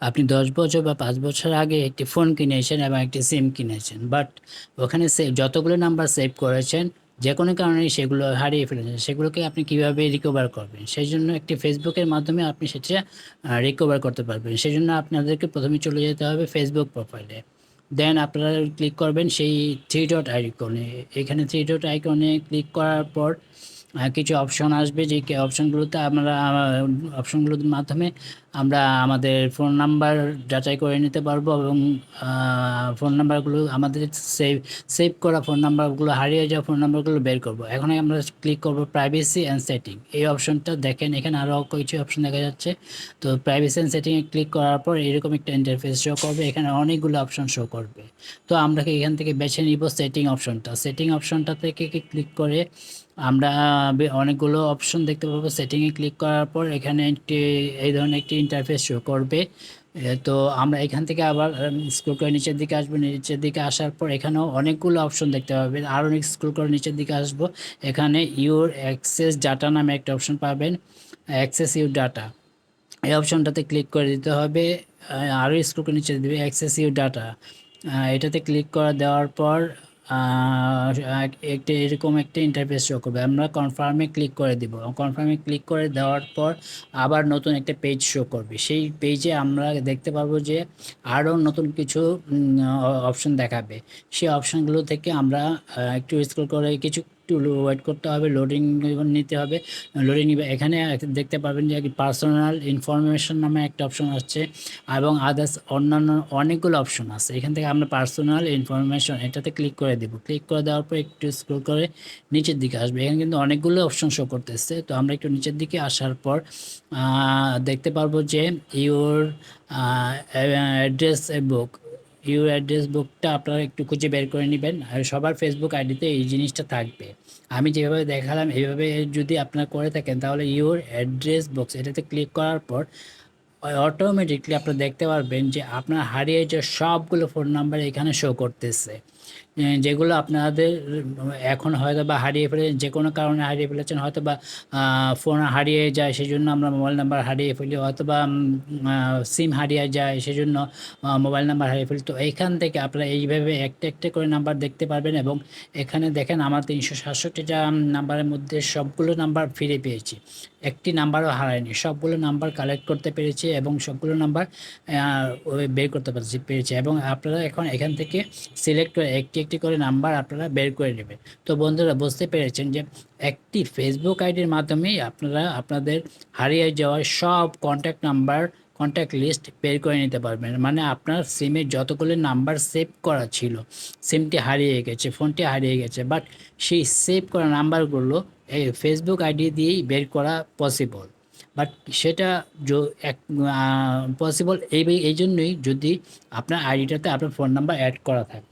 আপনি দশ বছর বা পাঁচ বছর আগে একটি ফোন কিনেছেন এবং একটি সিম কিনেছেন বাট ওখানে সে যতগুলো নাম্বার সেভ করেছেন, যে কোনো কারণে সেগুলো হারিয়ে ফেলেছেন। সেগুলোকে আপনি কীভাবে রিকভার করবেন? সেই জন্য একটি ফেসবুকের মাধ্যমে আপনি সেটা রিকভার করতে পারবেন। সেই জন্য আপনাদেরকে প্রথমে চলে যেতে হবে ফেসবুক প্রোফাইলে দেন আপনারা ক্লিক করবেন সেই থ্রি ডট আইকনে এখানে থ্রি ডট আইকনে ক্লিক করার পর কিছু অপশন আসবে যে অপশনগুলোতে আমরা অপশনগুলোর মাধ্যমে আমরা আমাদের ফোন নাম্বার যাচাই করে নিতে পারব এবং ফোন নাম্বারগুলো আমাদের সেভ সেভ করা ফোন নাম্বারগুলো হারিয়ে যাওয়া ফোন নাম্বারগুলো বের করব। এখন আমরা ক্লিক করব প্রাইভেসি অ্যান্ড সেটিং এই অপশনটা দেখেন, এখানে আরও কিছু অপশন দেখা যাচ্ছে। তো প্রাইভেসি অ্যান্ড সেটিংয়ে ক্লিক করার পর এরকম একটা ইন্টারফেস শো করবে, এখানে অনেকগুলো অপশন শো করবে। তো আমরা এখান থেকে বেছে নিব সেটিং অপশনটা সেটিং অপশনটা থেকে ক্লিক করে আমরা অনেকগুলো অপশন দেখতে পাবো। সেটিংয়ে ক্লিক করার পর এখানে একটি, এই ধরনের একটি ইন্টারফেস শো করবে। তো আমরা এখান থেকে আবার স্ক্রল করে নিচের দিকে আসব। নিচের দিকে আসার পর এখানেও অনেকগুলো অপশন দেখতে পাবেন আরও স্ক্রল করে নিচের দিকে আসব। এখানে ইউর অ্যাক্সেস ডাটা নামে একটা অপশন পাবেন। অ্যাক্সেস ইউর ডাটা এই অপশনটাতে ক্লিক করে দিতে হবে। আরও স্ক্রল করে নিচে দিবে অ্যাক্সেস ইউর ডাটা এটাতে ক্লিক করে দেওয়ার পর একটা এরকম একটি ইন্টারফেস শো করবে। আমরা কনফার্মে ক্লিক করে দিব। কনফার্মে ক্লিক করে দেওয়ার পর আবার নতুন একটা পেজ শো করবে। সেই পেজে আমরা দেখতে পারব যে আরও নতুন কিছু অপশন দেখাবে। সেই অপশনগুলো থেকে আমরা একটু স্ক্রল করে কিছু একটু ওয়েট করতে হবে লোডিং নিতে হবে। লোডিং এখানে দেখতে পাবেন যে পার্সোনাল ইনফরমেশন নামে একটা অপশন আসছে এবং আদার্স অন্যান্য অনেকগুলো অপশন আছে। এখান থেকে আমরা পার্সোনাল ইনফরমেশন এটাতে ক্লিক করে দেবো। ক্লিক করে দেওয়ার পর একটু স্ক্রল করে নিচের দিকে আসবে। এখানে কিন্তু অনেকগুলো অপশন শো করতেছে। তো আমরা একটু নিচের দিকে আসার পর দেখতে পারব যে your address book your address বুকটা আপনারা একটু খুঁজে বের করে নেবেন, আর সবার ফেসবুক আইডিতে এই জিনিসটা থাকবে। আমি যেভাবে দেখালাম এইভাবে যদি আপনারা করে থাকেন, তাহলে ইউর অ্যাড্রেস বক্স, এটাতে ক্লিক করার পর অটোমেটিকলি আপনারা দেখতে পারবেন যে আপনার হারিয়ে যাওয়া সবগুলো ফোন নাম্বার এখানে শো করতেছে। যেগুলো আপনাদের, এখন হয়তো বা হারিয়ে ফেলে, যে কোনো কারণে হারিয়ে ফেলেছেন, হয়তো বা ফোন হারিয়ে যায় সেই জন্য আমরা মোবাইল নাম্বার হারিয়ে ফেলি, হয়তো বা সিম হারিয়ে যায় সেই জন্য মোবাইল নাম্বার হারিয়ে ফেলি। তো এইখান থেকে আপনারা এইভাবে একটা একটা করে নাম্বার দেখতে পারবেন এবং এখানে দেখেন আমার তিনশো সাতষট্টিটা নাম্বারের মধ্যে সবগুলো নাম্বার ফিরে পেয়েছি। একটি নাম্বারও হারায়নি, সবগুলো নাম্বার কালেক্ট করতে পেরেছি এবং সবগুলো নাম্বার বের করতে পারছি পেরেছি এবং আপনারা এখন এখান থেকে সিলেক্ট করে একটি একটি করে নাম্বার আপনারা বের করে নেবেন। তো বন্ধুরা, বুঝতে পেরেছেন যে একটি ফেসবুক আইডির মাধ্যমেই আপনারা আপনাদের হারিয়ে যাওয়া সব কন্ট্যাক্ট নাম্বার কন্ট্যাক্ট লিস্ট বের করে নিতে পারবেন। মানে আপনার সিমে যতগুলো নাম্বার সেভ করা ছিল সিমটি হারিয়ে গেছে ফোনটি হারিয়ে গেছে বাট সেই সেভ করা নাম্বারগুলো এই ফেসবুক আইডি দিয়েই বের করা পসিবল বাট সেটা পসিবল এই এই জন্যই যদি আপনার আইডিটাতে আপনার ফোন নাম্বার অ্যাড করা থাকে।